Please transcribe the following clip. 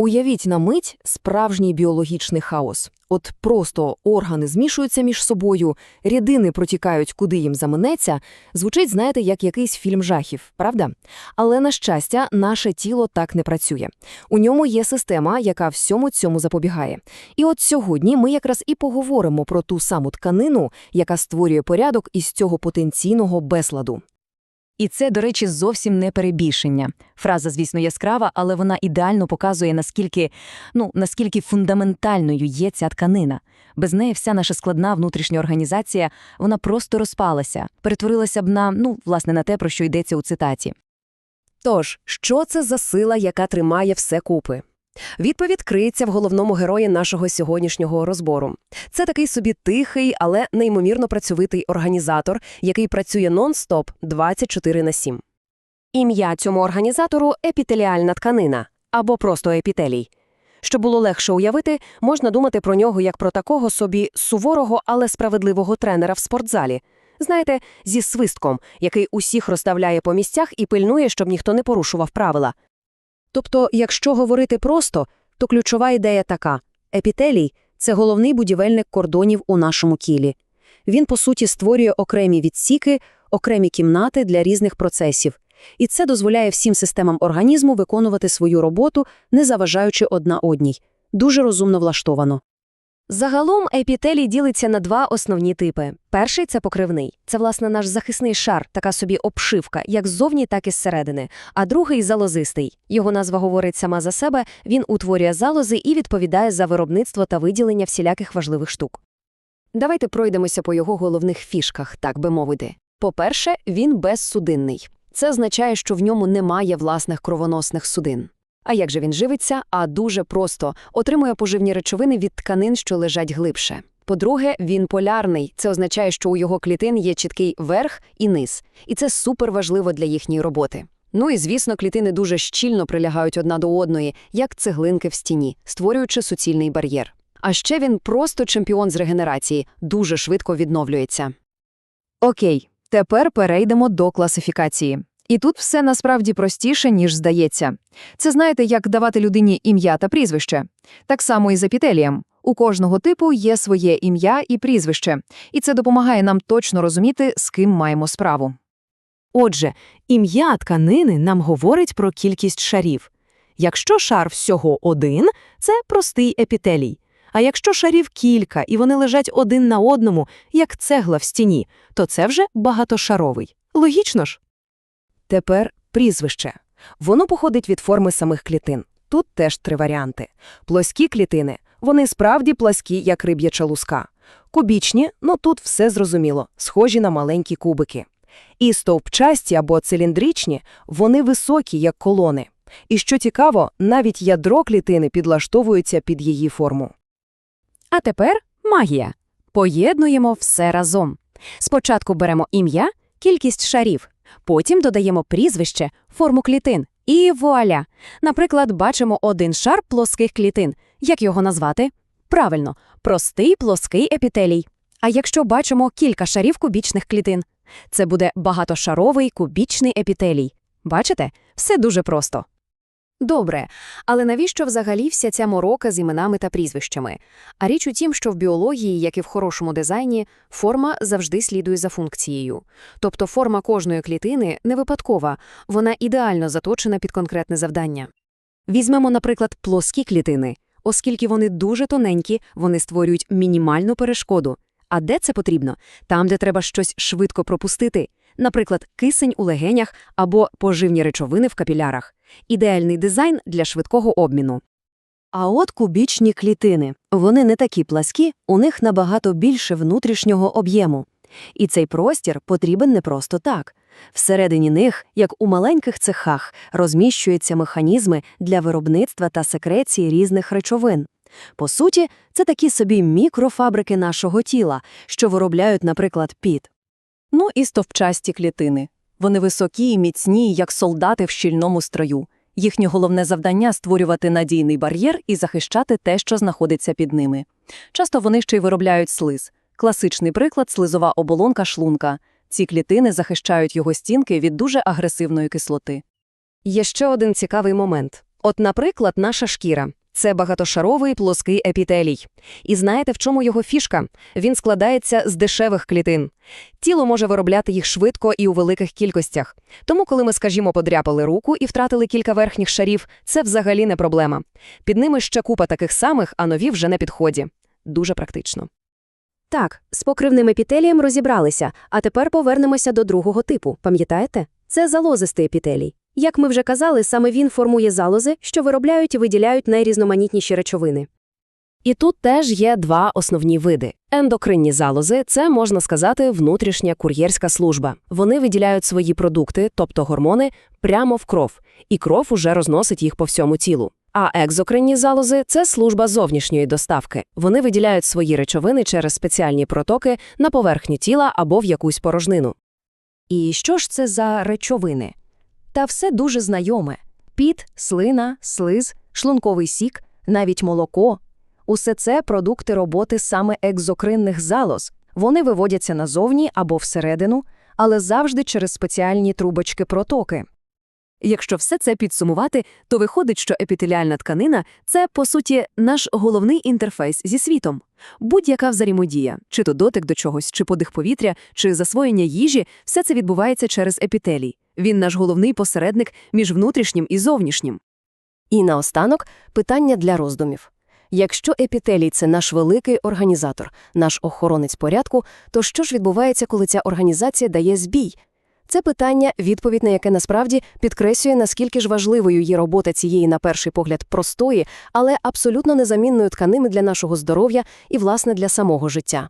Уявіть на мить справжній біологічний хаос. От просто органи змішуються між собою, рідини протікають, куди їм заманеться. Звучить, знаєте, як якийсь фільм жахів, правда? Але, на щастя, наше тіло так не працює. У ньому є система, яка всьому цьому запобігає. І от сьогодні ми якраз і поговоримо про ту саму тканину, яка створює порядок із цього потенційного безладу. І це, до речі, зовсім не перебільшення. Фраза, звісно, яскрава, але вона ідеально показує, наскільки, ну, наскільки фундаментальною є ця тканина. Без неї вся наша складна внутрішня організація, вона просто розпалася, перетворилася б на, ну, власне, на те, про що йдеться у цитаті. Тож, що це за сила, яка тримає все купи? Відповідь криється в головному герої нашого сьогоднішнього розбору. Це такий собі тихий, але неймовірно працьовитий організатор, який працює нон-стоп 24 на 7. Ім'я цьому організатору – епітеліальна тканина, або просто епітелій. Щоб було легше уявити, можна думати про нього як про такого собі суворого, але справедливого тренера в спортзалі. Знаєте, зі свистком, який усіх розставляє по місцях і пильнує, щоб ніхто не порушував правила. Тобто, якщо говорити просто, то ключова ідея така – епітелій – це головний будівельник кордонів у нашому тілі. Він, по суті, створює окремі відсіки, окремі кімнати для різних процесів. І це дозволяє всім системам організму виконувати свою роботу, не заважаючи одна одній. Дуже розумно влаштовано. Загалом епітелій ділиться на два основні типи. Перший – це покривний. Це, власне, наш захисний шар, така собі обшивка, як ззовні, так і зсередини. А другий – залозистий. Його назва говорить сама за себе, він утворює залози і відповідає за виробництво та виділення всіляких важливих штук. Давайте пройдемося по його головних фішках, так би мовити. По-перше, він безсудинний. Це означає, що в ньому немає власних кровоносних судин. А як же він живиться? А дуже просто отримує поживні речовини від тканин, що лежать глибше. По-друге, він полярний. Це означає, що у його клітин є чіткий верх і низ, і це супер важливо для їхньої роботи. Ну і звісно, клітини дуже щільно прилягають одна до одної, як цеглинки в стіні, створюючи суцільний бар'єр. А ще він просто чемпіон з регенерації, дуже швидко відновлюється. Окей, тепер перейдемо до класифікації. І тут все насправді простіше, ніж здається. Це знаєте, як давати людині ім'я та прізвище. Так само і з епітелієм. У кожного типу є своє ім'я і прізвище, і це допомагає нам точно розуміти, з ким маємо справу. Отже, ім'я тканини нам говорить про кількість шарів. Якщо шар всього один – це простий епітелій. А якщо шарів кілька і вони лежать один на одному, як цегла в стіні, то це вже багатошаровий. Логічно ж? Тепер прізвище. Воно походить від форми самих клітин. Тут теж три варіанти. Плоскі клітини. Вони справді пласкі, як риб'яча луска. Кубічні, ну тут все зрозуміло, схожі на маленькі кубики. І стовпчасті або циліндричні, вони високі, як колони. І що цікаво, навіть ядро клітини підлаштовується під її форму. А тепер магія. Поєднуємо все разом. Спочатку беремо ім'я, кількість шарів, потім додаємо прізвище, форму клітин. І вуаля! Наприклад, бачимо один шар плоских клітин. Як його назвати? Правильно, простий плоский епітелій. А якщо бачимо кілька шарів кубічних клітин, це буде багатошаровий кубічний епітелій. Бачите? Все дуже просто. Добре, але навіщо взагалі вся ця морока з іменами та прізвищами? А річ у тім, що в біології, як і в хорошому дизайні, форма завжди слідує за функцією. Тобто форма кожної клітини не випадкова, вона ідеально заточена під конкретне завдання. Візьмемо, наприклад, плоскі клітини. Оскільки вони дуже тоненькі, вони створюють мінімальну перешкоду. А де це потрібно? Там, де треба щось швидко пропустити. Наприклад, кисень у легенях або поживні речовини в капілярах. Ідеальний дизайн для швидкого обміну. А от кубічні клітини. Вони не такі пласкі, у них набагато більше внутрішнього об'єму. І цей простір потрібен не просто так. Всередині них, як у маленьких цехах, розміщуються механізми для виробництва та секреції різних речовин. По суті, це такі собі мікрофабрики нашого тіла, що виробляють, наприклад, піт. Ну і стовпчасті клітини. Вони високі і міцні, як солдати в щільному строю. Їхнє головне завдання створювати надійний бар'єр і захищати те, що знаходиться під ними. Часто вони ще й виробляють слиз. Класичний приклад слизова оболонка шлунка. Ці клітини захищають його стінки від дуже агресивної кислоти. Є ще один цікавий момент. От, наприклад, наша шкіра. Це багатошаровий плоский епітелій. І знаєте, в чому його фішка? Він складається з дешевих клітин. Тіло може виробляти їх швидко і у великих кількостях. Тому, коли ми, скажімо, подряпали руку і втратили кілька верхніх шарів, це взагалі не проблема. Під ними ще купа таких самих, а нові вже на підході. Дуже практично. Так, з покривним епітелієм розібралися, а тепер повернемося до другого типу. Пам'ятаєте? Це залозистий епітелій. Як ми вже казали, саме він формує залози, що виробляють і виділяють найрізноманітніші речовини. І тут теж є два основні види. Ендокринні залози – це, можна сказати, внутрішня кур'єрська служба. Вони виділяють свої продукти, тобто гормони, прямо в кров, і кров уже розносить їх по всьому тілу. А екзокринні залози – це служба зовнішньої доставки. Вони виділяють свої речовини через спеціальні протоки на поверхню тіла або в якусь порожнину. І що ж це за речовини? Та все дуже знайоме. Піт, слина, слиз, шлунковий сік, навіть молоко. Усе це продукти роботи саме екзокринних залоз. Вони виводяться назовні або всередину, але завжди через спеціальні трубочки-протоки. Якщо все це підсумувати, то виходить, що епітеліальна тканина – це, по суті, наш головний інтерфейс зі світом. Будь-яка взаємодія, чи то дотик до чогось, чи подих повітря, чи засвоєння їжі – все це відбувається через епітелій. Він наш головний посередник між внутрішнім і зовнішнім. І наостанок питання для роздумів. Якщо епітелій – це наш великий організатор, наш охоронець порядку, то що ж відбувається, коли ця організація дає збій? Це питання, відповідь на яке насправді підкреслює, наскільки ж важливою є робота цієї, на перший погляд, простої, але абсолютно незамінної тканини для нашого здоров'я і, власне, для самого життя.